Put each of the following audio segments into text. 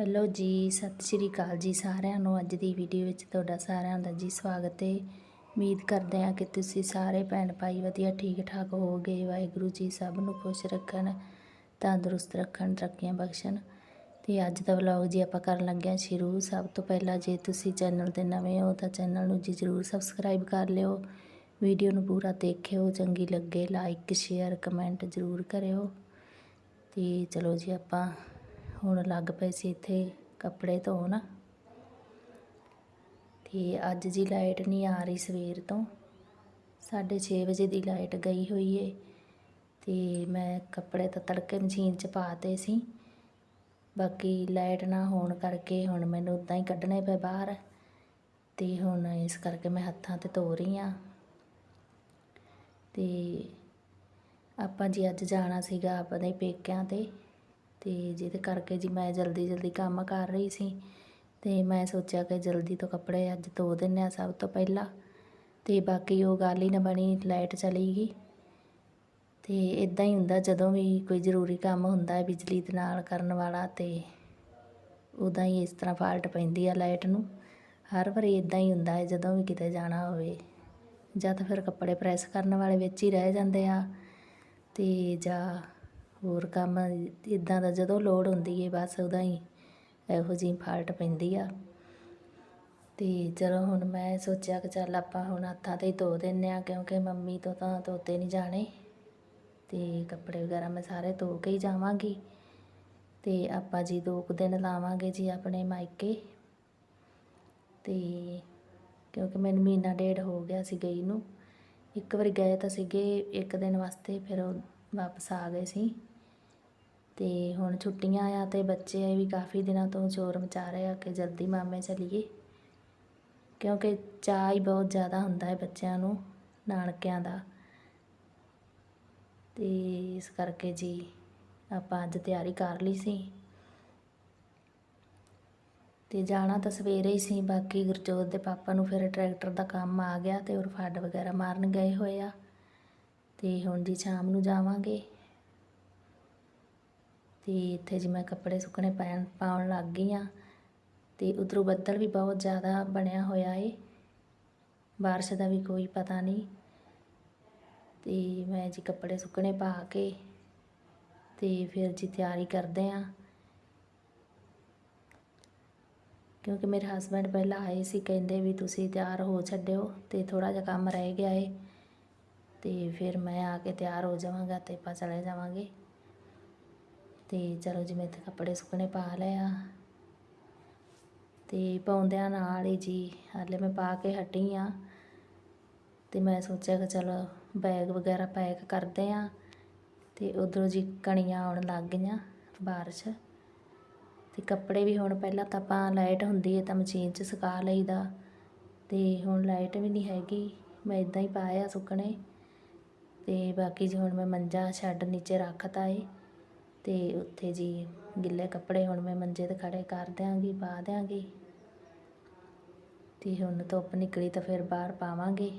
Hello ਜੀ, ਸਤਿ ਸ਼੍ਰੀ ਅਕਾਲ ਜੀ ਸਾਰਿਆਂ ਨੂੰ। ਅੱਜ ਦੀ ਵੀਡੀਓ ਵਿੱਚ ਤੁਹਾਡਾ ਸਾਰਿਆਂ ਦਾ ਜੀ ਸਵਾਗਤ ਹੈ। ਉਮੀਦ ਕਰਦੇ ਹਾਂ ਕਿ ਤੁਸੀਂ ਸਾਰੇ ਭੈਣ ਭਾਈ ਵਧੀਆ ਠੀਕ ਠਾਕ ਹੋਵੋਗੇ। ਵਾਹਿਗੁਰੂ ਜੀ ਸਭ ਨੂੰ ਖੁਸ਼ ਰੱਖਣ, ਤੰਦਰੁਸਤ ਰੱਖਣ, ਤਰੱਕੀਆਂ ਬਖਸ਼ਣ। ਤੇ ਅੱਜ ਦਾ ਵਲੌਗ ਜੀ ਆਪਾਂ ਕਰਨ ਲੱਗੇ ਹਾਂ ਸ਼ੁਰੂ। ਸਭ ਤੋਂ ਪਹਿਲਾਂ ਜੇ ਤੁਸੀਂ ਚੈਨਲ ਤੇ ਨਵੇਂ ਹੋ ਤਾਂ ਚੈਨਲ ਨੂੰ ਜੀ ਜ਼ਰੂਰ ਸਬਸਕ੍ਰਾਈਬ ਕਰ ਲਿਓ। ਵੀਡੀਓ ਨੂੰ ਪੂਰਾ ਦੇਖਿਓ, ਚੰਗੀ ਲੱਗੇ ਲਾਈਕ ਸ਼ੇਅਰ ਕਮੈਂਟ ਜ਼ਰੂਰ ਕਰਿਓ। ਤੇ ਚਲੋ ਜੀ ਆਪਾਂ ਹੁਣ ਲੱਗ ਪਏ ਸੀ ਇੱਥੇ ਕੱਪੜੇ ਧੋਣ। ਤੇ ਅੱਜ ਜੀ ਲਾਈਟ ਨਹੀਂ ਆ ਰਹੀ ਸਵੇਰ ਤੋਂ। 6:30 ਵਜੇ ਦੀ ਲਾਈਟ ਗਈ ਹੋਈ ਏ। ਤੇ ਮੈਂ ਕੱਪੜੇ ਤਾਂ ਤੜਕੇ ਮਸ਼ੀਨ 'ਚ ਪਾਤੇ ਸੀ। ਬਾਕੀ ਲਾਈਟ ਨਾ ਹੋਣ ਕਰਕੇ ਹੁਣ ਮੈਨੂੰ ਉਦਾਂ ਹੀ ਕੱਢਣੇ ਪਏ ਬਾਹਰ। ਤੇ ਹੁਣ ਇਸ ਕਰਕੇ ਮੈਂ ਹੱਥਾਂ ਤੇ ਧੋ ਰਹੀ ਆ। ਤੇ ਆਪਾਂ ਜੀ ਅੱਜ ਜਾਣਾ ਸੀਗਾ ਆਪਣੇ ਪੇਕਿਆਂ ਤੇ। ਅਤੇ ਜਿਹਦੇ ਕਰਕੇ ਜੀ ਮੈਂ ਜਲਦੀ ਜਲਦੀ ਕੰਮ ਕਰ ਰਹੀ ਸੀ ਅਤੇ ਮੈਂ ਸੋਚਿਆ ਕਿ ਜਲਦੀ ਤੋਂ ਕੱਪੜੇ ਅੱਜ ਧੋ ਦਿੰਦੇ ਹਾਂ ਸਭ ਤੋਂ ਪਹਿਲਾਂ ਅਤੇ ਬਾਕੀ ਉਹ ਗੱਲ ਹੀ ਨਾ ਬਣੀ, ਲਾਈਟ ਚਲੀ ਗਈ ਅਤੇ ਇਦਾਂ ਹੀ ਹੁੰਦਾ ਜਦੋਂ ਵੀ ਕੋਈ ਜ਼ਰੂਰੀ ਕੰਮ ਹੁੰਦਾ ਹੈ ਬਿਜਲੀ ਦੇ ਨਾਲ ਕਰਨ ਵਾਲਾ ਤੇ ਉਦਾਂ ਹੀ ਇਸ ਤਰ੍ਹਾਂ ਫਾਲਟ ਪੈਂਦੀ ਆ ਲਾਈਟ ਨੂੰ। ਹਰ ਵਾਰੀ ਇਦਾਂ ਹੀ ਹੁੰਦਾ ਹੈ ਜਦੋਂ ਵੀ ਕਿਤੇ ਜਾਣਾ ਹੋਵੇ ਜਾਂ ਤਾਂ ਫਿਰ ਕੱਪੜੇ ਪ੍ਰੈਸ ਕਰਨ ਵਾਲੇ ਵਿੱਚ ਹੀ ਰਹਿ ਜਾਂਦੇ ਆ ਅਤੇ ਜਾਂ ਹੋਰ ਕੰਮ ਇੱਦਾਂ ਦਾ ਜਦੋਂ ਲੋੜ ਹੁੰਦੀ ਹੈ ਬਸ ਉਦਾਂ ਹੀ ਇਹੋ ਜਿਹੀ ਫਾਲਟ ਪੈਂਦੀ ਆ। ਅਤੇ ਚਲੋ ਹੁਣ ਮੈਂ ਸੋਚਿਆ ਕਿ ਚੱਲ ਆਪਾਂ ਹੁਣ ਹੱਥਾਂ ਤੇ ਹੀ ਧੋ ਦਿੰਦੇ ਹਾਂ ਕਿਉਂਕਿ ਮੰਮੀ ਤੋਂ ਤਾਂ ਧੋਤੇ ਨਹੀਂ ਜਾਣੇ। ਅਤੇ ਕੱਪੜੇ ਵਗੈਰਾ ਮੈਂ ਸਾਰੇ ਧੋ ਕੇ ਹੀ ਜਾਵਾਂਗੀ। ਅਤੇ ਆਪਾਂ ਜੀ ਦੋ ਕੁ ਦਿਨ ਲਾਵਾਂਗੇ ਜੀ ਆਪਣੇ ਮਾਇਕੇ। ਅਤੇ ਕਿਉਂਕਿ ਮੈਨੂੰ ਮਹੀਨਾ ਡੇਢ ਹੋ ਗਿਆ ਸੀ ਗਈ ਨੂੰ। ਇੱਕ ਵਾਰੀ ਗਏ ਤਾਂ ਸੀਗੇ ਇੱਕ ਦਿਨ ਵਾਸਤੇ, ਫਿਰ ਉਹ ਵਾਪਸ ਆ ਗਏ ਸੀ। ਅਤੇ ਹੁਣ ਛੁੱਟੀਆਂ ਆ ਅਤੇ ਬੱਚੇ ਵੀ ਕਾਫੀ ਦਿਨਾਂ ਤੋਂ ਸ਼ੋਰ ਮਚਾ ਰਹੇ ਆ ਕਿ ਜਲਦੀ ਮਾਮੇ ਚਲੀਏ। ਕਿਉਂਕਿ ਚਾਅ ਹੀ ਬਹੁਤ ਜ਼ਿਆਦਾ ਹੁੰਦਾ ਹੈ ਬੱਚਿਆਂ ਨੂੰ, ਨਾਨਕਿਆਂ ਦਾ। ਤੇ ਇਸ ਕਰਕੇ ਜੀ ਆਪਾਂ ਅੱਜ ਤਿਆਰੀ ਕਰ ਲਈ ਸੀ। ਤੇ ਜਾਣਾ ਤਾਂ ਸਵੇਰੇ ਹੀ ਸੀ, ਬਾਕੀ ਗੁਰਜੋਤ ਦੇ ਪਾਪਾ ਨੂੰ ਫਿਰ ਟਰੈਕਟਰ ਦਾ ਕੰਮ ਆ ਗਿਆ ਤੇ ਉਹ ਫੱਡ ਵਗੈਰਾ ਮਾਰਨ ਗਏ ਹੋਏ ਆ। ਤੇ ਹੁਣ ਜੀ ਸ਼ਾਮ ਨੂੰ ਜਾਵਾਂਗੇ। ਅਤੇ ਇੱਥੇ ਜੀ ਮੈਂ ਕੱਪੜੇ ਸੁੱਕਣੇ ਪੈਣ, ਪਾਉਣ ਲੱਗ ਗਈ ਹਾਂ ਅਤੇ ਉੱਧਰੋਂ ਬੱਦਲ ਵੀ ਬਹੁਤ ਜ਼ਿਆਦਾ ਬਣਿਆ ਹੋਇਆ ਏ। ਬਾਰਿਸ਼ ਦਾ ਵੀ ਕੋਈ ਪਤਾ ਨਹੀਂ। ਅਤੇ ਮੈਂ ਜੀ ਕੱਪੜੇ ਸੁੱਕਣੇ ਪਾ ਕੇ ਅਤੇ ਫਿਰ ਜੀ ਤਿਆਰੀ ਕਰਦੇ ਹਾਂ। ਕਿਉਂਕਿ ਮੇਰੇ ਹਸਬੰਡ ਪਹਿਲਾਂ ਆਏ ਸੀ, ਕਹਿੰਦੇ ਵੀ ਤੁਸੀਂ ਤਿਆਰ ਹੋ ਛੱਡਿਓ ਤੇ ਥੋੜਾ ਜਿਹਾ ਕੰਮ ਰਹਿ ਗਿਆ ਏ। ਤੇ ਫਿਰ ਮੈਂ ਆ ਕੇ ਤਿਆਰ ਹੋ ਜਾਵਾਂਗਾ ਤੇ ਆਪਾਂ ਚਲੇ ਜਾਵਾਂਗੇ। ਤੇ ਚਲੋ ਜੀ ਮੈਂ ਇੱਥੇ ਕੱਪੜੇ ਸੁੱਕਣੇ ਪਾ ਲਿਆ ਤੇ ਪਾਉਂਦਿਆਂ ਨਾਲ ਹੀ ਜੀ, ਹਾਲੇ ਮੈਂ ਪਾ ਕੇ ਹਟੀ ਆ। ਤੇ ਮੈਂ ਸੋਚਿਆ ਕਿ ਚਲੋ ਬੈਗ ਵਗੈਰਾ ਪੈਕ ਕਰਦੇ ਆ। ਤੇ ਉਧਰੋਂ ਜੀ ਕਣੀਆਂ ਆਉਣ ਲੱਗ ਗਈਆਂ ਬਾਰਿਸ਼। ਤੇ ਕੱਪੜੇ ਵੀ ਹੁਣ ਪਹਿਲਾਂ ਤਾਂ ਆਪਾਂ ਲਾਈਟ ਹੁੰਦੀ ਹੈ ਤਾਂ ਮਸ਼ੀਨ 'ਚ ਸੁਕਾ ਲਈਦਾ। ਤੇ ਹੁਣ ਲਾਈਟ ਵੀ ਨਹੀਂ ਹੈਗੀ, ਮੈਂ ਇਦਾਂ ਹੀ ਪਾਇਆ ਸੁੱਕਣੇ। ਤੇ ਬਾਕੀ ਜੀ ਹੁਣ ਮੈਂ ਮੰਜਾ ਛੱਡ ਨੀਚੇ ਰੱਖਤਾ ਏ। ਅਤੇ ਉੱਥੇ ਜੀ ਗਿੱਲੇ ਕੱਪੜੇ ਹੁਣ ਮੈਂ ਮੰਜੇ ਤੇ ਖੜ੍ਹੇ ਕਰ ਦਿਆਂਗੀ, ਪਾ ਦਿਆਂਗੀ। ਅਤੇ ਹੁਣ ਧੁੱਪ ਨਿਕਲੀ ਤਾਂ ਫਿਰ ਬਾਹਰ ਪਾਵਾਂਗੇ।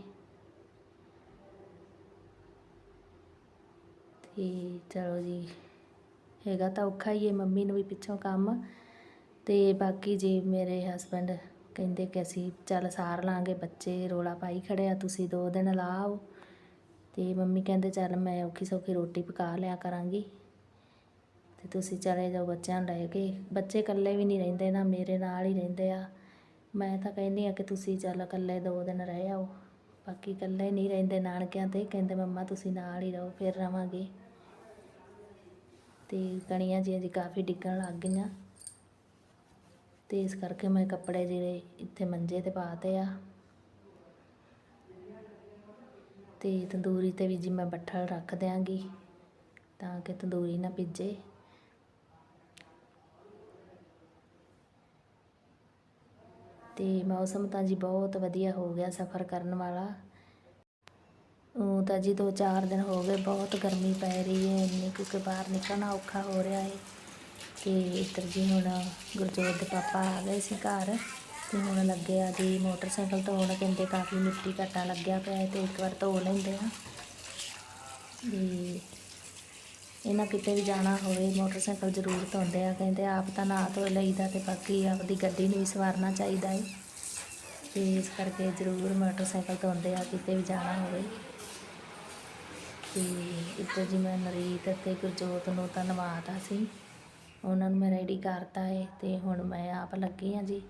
ਤੇ ਚਲੋ ਜੀ, ਹੈਗਾ ਤਾਂ ਔਖਾ ਹੀ ਹੈ, ਮੰਮੀ ਨੂੰ ਵੀ ਪਿੱਛੋਂ ਕੰਮ। ਤੇ ਬਾਕੀ ਜੇ ਮੇਰੇ ਹਸਬੰਡ ਕਹਿੰਦੇ ਕਿ ਅਸੀਂ ਚੱਲ ਸਾਰ ਲਾਂਗੇ, ਬੱਚੇ ਰੋਲਾ ਪਾਈ ਖੜੇ ਆ, ਤੁਸੀਂ ਦੋ ਦਿਨ ਲਾਓ। ਤੇ ਮੰਮੀ ਕਹਿੰਦੇ ਚੱਲ ਮੈਂ ਔਖੀ ਸੌਖੀ ਰੋਟੀ ਪਕਾ ਲਿਆ ਕਰਾਂਗੀ। ਤੇ ਤੁਸੀਂ ਚਲੇ ਜਾਓ ਬੱਚਿਆਂ ਨੂੰ ਲੈ ਕੇ। ਬੱਚੇ ਇਕੱਲੇ ਵੀ ਨਹੀਂ ਰਹਿੰਦੇ ਨਾ, ਮੇਰੇ ਨਾਲ ਹੀ ਰਹਿੰਦੇ ਆ। ਮੈਂ ਤਾਂ ਕਹਿੰਦੀ ਆ ਕਿ ਤੁਸੀਂ ਚੱਲ ਇਕੱਲੇ ਦੋ ਦਿਨ ਰਹਿ ਆਓ। ਬਾਕੀ ਇਕੱਲੇ ਨਹੀਂ ਰਹਿੰਦੇ ਨਾਨਕਿਆਂ ਤੇ, ਕਹਿੰਦੇ ਮੰਮਾ ਤੁਸੀਂ ਨਾਲ ਹੀ ਰਹੋ, ਫਿਰ ਰਵਾਂਗੇ। ਤੇ ਕਣੀਆਂ ਜਿਹੀਆਂ ਜੀ ਕਾਫੀ ਡਿੱਗਣ ਲੱਗ ਗਈਆਂ। ਤੇ ਇਸ ਕਰਕੇ ਮੈਂ ਕੱਪੜੇ ਜਿਹੜੇ ਇੱਥੇ ਮੰਜੇ ਤੇ ਪਾਤੇ ਆ। ਤੇ ਤੰਦੂਰੀ ਤੇ ਵੀ ਜੀ ਮੈਂ ਬੱਠਲ ਰੱਖ ਦਿਆਂਗੀ, ਤਾਂ ਕਿ ਤੰਦੂਰੀ ਨਾ ਭਿੱਜੇ। ਤੇ ਮੌਸਮ ਤਾਂ ਜੀ ਬਹੁਤ ਵਧੀਆ ਹੋ ਗਿਆ ਸਫ਼ਰ ਕਰਨ ਵਾਲਾ। ਉਹ ਤਾਂ ਜੀ ਦੋ ਚਾਰ ਦਿਨ ਹੋ ਗਏ, ਬਹੁਤ ਗਰਮੀ ਪੈ ਰਹੀ ਹੈ, ਇੰਨੀ ਕਿਉਂਕਿ ਬਾਹਰ ਨਿਕਲਣਾ ਔਖਾ ਹੋ ਰਿਹਾ ਹੈ। ਤੇ ਇੱਧਰ ਜੀ ਹੁਣ ਗੁਰਜੋਤ ਦੇ ਪਾਪਾ ਆ ਗਏ ਸੀ ਘਰ ਤੇ ਹੁਣ ਲੱਗਿਆ ਆ ਜੀ ਮੋਟਰਸਾਈਕਲ ਧੋਣ, ਕਹਿੰਦੇ ਕਾਫੀ ਮਿੱਟੀ ਘੱਟਾ ਲੱਗਿਆ ਪਿਆ ਹੈ ਤੇ ਇੱਕ ਵਾਰ ਧੋ ਲੈਂਦੇ ਆ। ਤੇ ਇਹਨਾਂ ਕਿਤੇ ਵੀ ਜਾਣਾ ਹੋਵੇ, ਮੋਟਰਸਾਈਕਲ ਜ਼ਰੂਰ ਧੋਂਦੇ ਆ, ਕਹਿੰਦੇ ਆਪ ਤਾਂ ਨਾ ਧੋ ਲਈਦਾ ਤੇ ਬਾਕੀ ਆਪਦੀ ਗੱਡੀ ਨੂੰ ਵੀ ਸਵਾਰਨਾ ਚਾਹੀਦਾ ਹੈ ਤੇ ਇਸ ਕਰਕੇ ਜ਼ਰੂਰ ਮੋਟਰਸਾਈਕਲ ਧੋਂਦੇ ਆ, ਕਿਤੇ ਵੀ ਜਾਣਾ ਹੋਵੇ। ਤੇ ਇੱਧਰ ਜੀ ਮੈਂ ਨਰੀਤ ਅਤੇ ਗੁਰਜੋਤ ਨੂੰ ਧੰਨਵਾਦ ਨਵਾਤਾ ਸੀ। ਉਹਨਾਂ ਨੂੰ ਮੈਂ ਰੈਡੀ ਕਰਤਾ ਹੈ ਤੇ ਹੁਣ ਮੈਂ ਆਪ ਲੱਗੀ ਆ ਜੀ।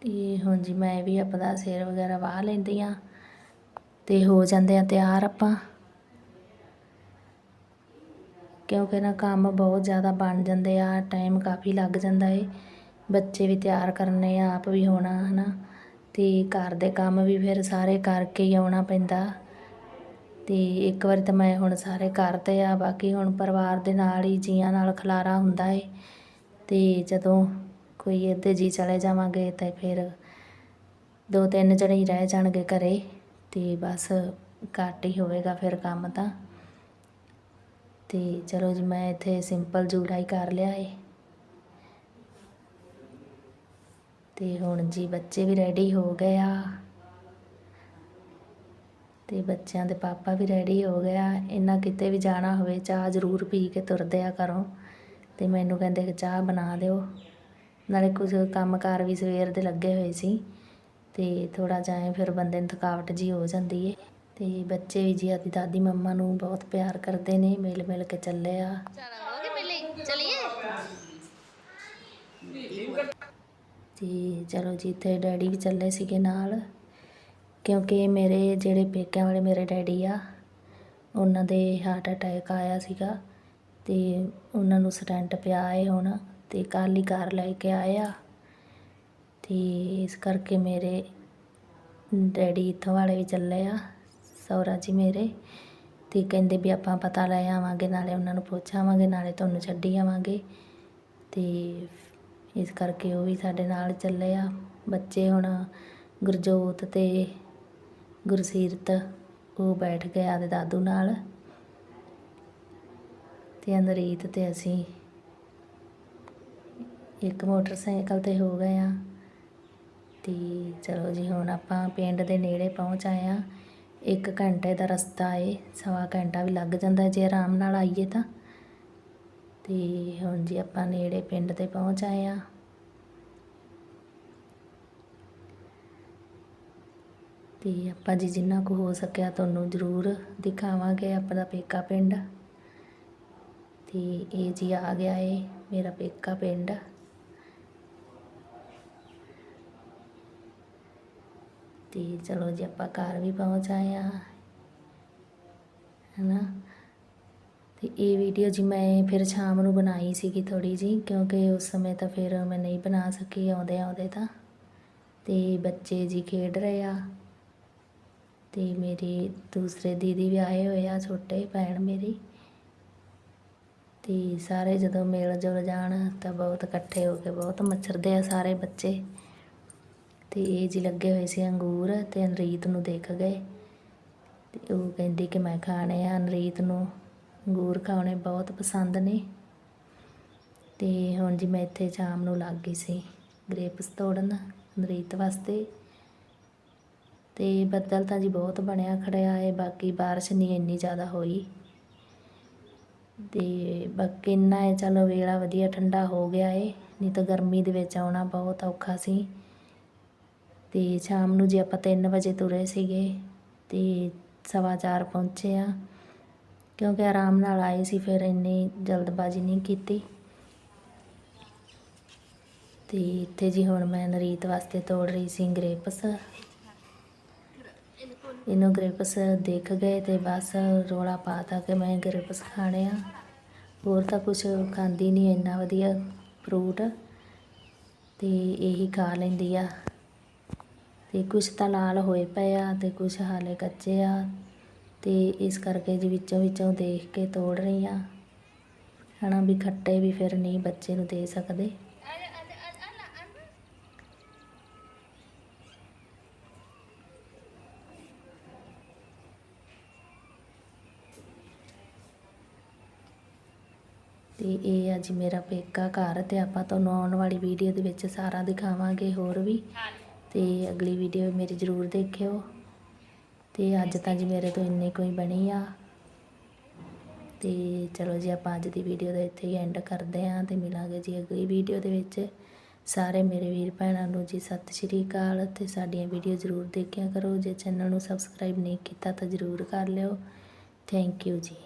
ਤੇ ਹੁਣ ਜੀ ਮੈਂ ਵੀ ਆਪਦਾ ਸਿਰ ਵਗੈਰਾ ਵਾਹ ਲੈਂਦੀ ਆ ਤੇ ਹੋ ਜਾਂਦੇ ਆ ਤਿਆਰ ਆਪਾਂ। ਕਿਉਂਕਿ ਨਾ ਕੰਮ ਬਹੁਤ ਜ਼ਿਆਦਾ ਬਣ ਜਾਂਦੇ ਆ ਟਾਈਮ ਕਾਫੀ ਲੱਗ ਜਾਂਦਾ ਏ। ਬੱਚੇ ਵੀ ਤਿਆਰ ਕਰਨੇ ਆ, ਆਪ ਵੀ ਹੋਣਾ ਹੈ ਨਾ ਅਤੇ ਘਰ ਦੇ ਕੰਮ ਵੀ ਫਿਰ ਸਾਰੇ ਕਰਕੇ ਹੀ ਆਉਣਾ ਪੈਂਦਾ। ਅਤੇ ਇੱਕ ਵਾਰੀ ਤਾਂ ਮੈਂ ਹੁਣ ਸਾਰੇ ਕਰਤੇ ਆ, ਬਾਕੀ ਹੁਣ ਪਰਿਵਾਰ ਦੇ ਨਾਲ ਹੀ ਜੀਆਂ ਨਾਲ ਖਲਾਰਾ ਹੁੰਦਾ ਏ। ਅਤੇ ਜਦੋਂ ਕੋਈ ਅੱਧੇ ਜੀ ਚਲੇ ਜਾਵਾਂਗੇ ਤਾਂ ਫਿਰ ਦੋ ਤਿੰਨ ਜਣੇ ਹੀ ਰਹਿ ਜਾਣਗੇ ਘਰੇ। ਅਤੇ ਬਸ ਘੱਟ ਹੀ ਹੋਵੇਗਾ ਫਿਰ ਕੰਮ ਤਾਂ। ਤੇ ਚਲੋ ਜੀ, ਮੈਂ ਇੱਥੇ ਸਿੰਪਲ ਜੂੜਾ ਹੀ ਕਰ ਲਿਆ ਏ ਤੇ ਹੁਣ ਜੀ ਬੱਚੇ ਵੀ ਰੈਡੀ ਹੋ ਗਏ ਆ। ਤੇ ਬੱਚਿਆਂ ਦੇ ਪਾਪਾ ਵੀ ਰੈਡੀ ਹੋ ਗਿਆ ਇਹਨਾਂ ਕਿਤੇ ਵੀ ਜਾਣਾ ਹੋਵੇ, ਚਾਹ ਜ਼ਰੂਰ ਪੀ ਕੇ ਤੁਰਦੇ ਆ ਘਰੋਂ। ਤੇ ਮੈਨੂੰ ਕਹਿੰਦੇ ਕਿ ਚਾਹ ਬਣਾ ਦਿਓ। ਨਾਲੇ ਕੁਝ ਕੰਮਕਾਰ ਵੀ ਸਵੇਰ ਦੇ ਲੱਗੇ ਹੋਏ ਸੀ। ਤੇ ਥੋੜਾ ਜਾਏ ਫਿਰ ਬੰਦੇ ਨੂੰ ਥਕਾਵਟ ਜੀ ਹੋ ਜਾਂਦੀ ਏ। ਤੇ ਬੱਚੇ ਵੀ ਜੀ ਆਦੀ ਦਾਦੀ ਮੰਮਾ ਨੂੰ ਬਹੁਤ ਪਿਆਰ ਕਰਦੇ ਨੇ ਮਿਲ ਮਿਲ ਕੇ ਚੱਲੇ ਆ। ਤੇ ਚਲੋ ਜੀ ਤੇ ਡੈਡੀ ਵੀ ਚੱਲੇ ਸੀਗੇ ਨਾਲ ਕਿਉਂਕਿ ਮੇਰੇ ਜਿਹੜੇ ਪੇਕਿਆਂ ਵਾਲੇ ਮੇਰੇ ਡੈਡੀ ਆ ਉਹਨਾਂ ਦੇ ਹਾਰਟ ਅਟੈਕ ਆਇਆ ਸੀਗਾ ਤੇ ਉਹਨਾਂ ਨੂੰ ਸਟੈਂਟ ਪਿਆ ਏ ਹੁਣ ਤੇ ਕੱਲ੍ਹ ਹੀ ਘਰ ਲੈ ਕੇ ਆਏ ਆ। ਤੇ ਇਸ ਕਰਕੇ ਮੇਰੇ ਡੈਡੀ ਇੱਥੋਂ ਵਾਲੇ ਵੀ ਚੱਲੇ ਆ। ਸਹੁਰਾ ਜੀ ਮੇਰੇ, ਤੇ ਕਹਿੰਦੇ ਵੀ ਆਪਾਂ ਪਤਾ ਲੈ ਆਵਾਂਗੇ, ਨਾਲੇ ਉਹਨਾਂ ਨੂੰ ਪੁੱਛ ਆਵਾਂਗੇ ਨਾਲੇ ਤੁਹਾਨੂੰ ਛੱਡੀ ਆਵਾਂਗੇ। ਤੇ ਇਸ ਕਰਕੇ ਉਹ ਵੀ ਸਾਡੇ ਨਾਲ ਚੱਲੇ ਆ। ਬੱਚੇ ਹੁਣ ਗੁਰਜੋਤ ਤੇ ਗੁਰਸੀਰਤ, ਉਹ ਬੈਠ ਗਏ ਆਦੇ ਦਾਦੂ ਨਾਲ। ਤੇ ਅਨਰੀਤ ਤੇ ਅਸੀਂ ਇੱਕ ਮੋਟਰਸਾਈਕਲ ਤੇ ਹੋ ਗਏ ਆ। ਤੇ ਚਲੋ ਜੀ, ਹੁਣ ਆਪਾਂ ਪਿੰਡ ਦੇ ਨੇੜੇ ਪਹੁੰਚ ਆਏ ਆ। ਇੱਕ ਘੰਟੇ ਦਾ ਰਸਤਾ ਹੈ ਸਵਾ ਘੰਟਾ ਵੀ ਲੱਗ ਜਾਂਦਾ ਜੇ ਆਰਾਮ ਨਾਲ ਆਈਏ ਤਾਂ। ਤੇ ਹੁਣ ਜੀ ਆਪਾਂ ਨੇੜੇ ਪਿੰਡ ਤੇ ਪਹੁੰਚ ਆਏ ਆ ਤੇ ਆਪਾਂ ਜੀ ਜਿੰਨਾ ਕੁ ਹੋ ਸਕਿਆ ਤੁਹਾਨੂੰ ਜ਼ਰੂਰ ਦਿਖਾਵਾਂਗੇ ਆਪਣਾ ਪੇਕਾ ਪਿੰਡ। ਤੇ ਇਹ ਜੀ ਆ ਗਿਆ ਏ, ਮੇਰਾ ਪੇਕਾ ਪਿੰਡ। ਤੇ ਚਲੋ ਜੀ ਆਪਾਂ ਘਰ ਵੀ ਪਹੁੰਚ ਆਏ ਆ ਹਨਾ? ਤੇ ਇਹ ਵੀਡੀਓ ਜੀ ਮੈਂ ਫਿਰ ਸ਼ਾਮ ਨੂੰ ਬਣਾਈ ਸੀਗੀ ਥੋੜੀ ਜੀ ਕਿਉਂਕਿ ਉਸ ਸਮੇਂ ਤਾਂ ਫਿਰ ਮੈਂ ਨਹੀਂ ਬਣਾ ਸਕੀ ਆਉਂਦੇ ਆਉਂਦੇ ਤਾਂ। ਤੇ ਬੱਚੇ ਜੀ ਖੇਡ ਰਹੇ ਆ। ਤੇ ਮੇਰੀ ਦੂਸਰੇ ਦੀਦੀ ਵੀ ਆਏ ਹੋਏ ਆ, ਛੋਟੇ ਭੈਣ ਮੇਰੀ। ਤੇ ਸਾਰੇ ਜਦੋਂ ਮੇਲ ਜੁਲ ਜਾਣ ਤਾਂ ਬਹੁਤ ਇਕੱਠੇ ਹੋ ਕੇ ਬਹੁਤ ਮੱਛਰਦੇ ਆ ਸਾਰੇ ਬੱਚੇ। ਤੇ ਇਹ ਜੀ ਲੱਗੇ ਹੋਏ ਸੀ ਅੰਗੂਰ ਤੇ ਅਨਰੀਤ ਨੂੰ ਦੇਖ ਗਏ। ਤੇ ਉਹ ਕਹਿੰਦੀ ਕਿ ਮੈਂ ਖਾਣੇ ਆ, ਅਨਰੀਤ ਨੂੰ ਅੰਗੂਰ ਖਾਣੇ ਬਹੁਤ ਪਸੰਦ ਨੇ। ਤੇ ਹੁਣ ਜੀ ਮੈਂ ਇੱਥੇ ਸ਼ਾਮ ਨੂੰ ਲੱਗ ਗਈ ਸੀ ਗ੍ਰੇਪਸ ਤੋੜਨ ਅਨਰੀਤ ਵਾਸਤੇ। ਤੇ ਬੱਦਲ ਤਾਂ ਜੀ ਬਹੁਤ ਬਣਿਆ ਖੜਿਆ ਏ, ਬਾਕੀ ਬਾਰਿਸ਼ ਨਹੀਂ ਇੰਨੀ ਜ਼ਿਆਦਾ ਹੋਈ। ਤੇ ਬਾਕੀ ਇੰਨਾ ਹੈ ਚਲੋ ਵੇਲਾ ਵਧੀਆ ਠੰਡਾ ਹੋ ਗਿਆ ਏ, ਨਹੀਂ ਤਾਂ ਗਰਮੀ ਦੇ ਵਿੱਚ ਆਉਣਾ ਬਹੁਤ ਔਖਾ ਸੀ। ਤੇ ਸ਼ਾਮ ਨੂੰ ਜੇ ਆਪਾਂ 3 ਵਜੇ ਤੁਰੇ ਸੀਗੇ ਤੇ ਸਵਾ ਚਾਰ ਪਹੁੰਚੇ ਆ, ਕਿਉਂਕਿ ਆਰਾਮ ਨਾਲ ਆਏ ਸੀ, ਫਿਰ ਇੰਨੀ ਜਲਦਬਾਜ਼ੀ ਨਹੀਂ ਕੀਤੀ। ਤੇ ਇੱਥੇ ਜੀ ਹੁਣ ਮੈਂ ਨਰੀਤ ਵਾਸਤੇ ਤੋੜ ਰਹੀ ਸੀ ਗ੍ਰੇਪਸ। ਇਹਨੂੰ ਗ੍ਰੇਪਸ ਦੇਖ ਗਏ ਤੇ ਬਸ ਰੋਲਾ ਪਾਤਾ ਕਿ ਮੈਂ ਗ੍ਰੇਪਸ ਖਾਣੇ ਆ। ਹੋਰ ਤਾਂ ਕੁਝ ਖਾਂਦੀ ਨਹੀਂ ਇੰਨਾ ਵਧੀਆ ਫਰੂਟ ਤੇ ਇਹੀ ਖਾ ਲੈਂਦੀ ਆ। ਤੇ ਕੁਝ ਤਾਂ ਲਾਲ ਹੋਏ ਪਏ ਆ ਤੇ ਕੁਝ ਹਾਲੇ ਕੱਚੇ ਆ ਤੇ ਇਸ ਕਰਕੇ ਜੀ ਵਿੱਚੋਂ ਵਿੱਚੋਂ ਦੇਖ ਕੇ ਤੋੜ ਰਹੀ ਆ। ਹਨਾ ਵੀ ਖੱਟੇ ਵੀ ਫਿਰ ਨਹੀਂ ਬੱਚੇ ਨੂੰ ਦੇ ਸਕਦੇ। ਤੇ ਇਹ ਅੱਜ ਮੇਰਾ ਪੇਕਾ ਘਰ ਤੇ ਆਪਾਂ ਤੁਹਾਨੂੰ ਆਉਣ ਵਾਲੀ ਵੀਡੀਓ ਦੇ ਵਿੱਚ ਸਾਰਾ ਦਿਖਾਵਾਂਗੇ ਹੋਰ ਵੀ। ਤੇ ਅਗਲੀ ਵੀਡੀਓ ਮੇਰੀ ਜ਼ਰੂਰ ਦੇਖਿਓ। ਤੇ ਅੱਜ ਤਾਂ ਜੀ ਮੇਰੇ ਤੋਂ ਇੰਨੀ ਕੋਈ ਬਣੀ ਆ। ਤੇ ਚਲੋ ਜੀ, ਆਪਾਂ ਅੱਜ ਦੀ ਵੀਡੀਓ ਦਾ ਇੱਥੇ ਹੀ ਐਂਡ ਕਰਦੇ ਹਾਂ ਤੇ ਮਿਲਾਂਗੇ ਜੀ ਅਗਲੀ ਵੀਡੀਓ ਦੇ ਵਿੱਚ। ਸਾਰੇ ਮੇਰੇ ਵੀਰ ਭੈਣਾਂ ਨੂੰ ਜੀ ਸਤਿ ਸ਼੍ਰੀ ਅਕਾਲ ਤੇ ਸਾਡੀਆਂ ਵੀਡੀਓ ਜ਼ਰੂਰ ਦੇਖਿਆ ਕਰੋ। ਜੇ ਚੈਨਲ ਨੂੰ ਸਬਸਕ੍ਰਾਈਬ ਨਹੀਂ ਕੀਤਾ ਤਾਂ ਜ਼ਰੂਰ ਕਰ ਲਿਓ। ਥੈਂਕ ਯੂ ਜੀ।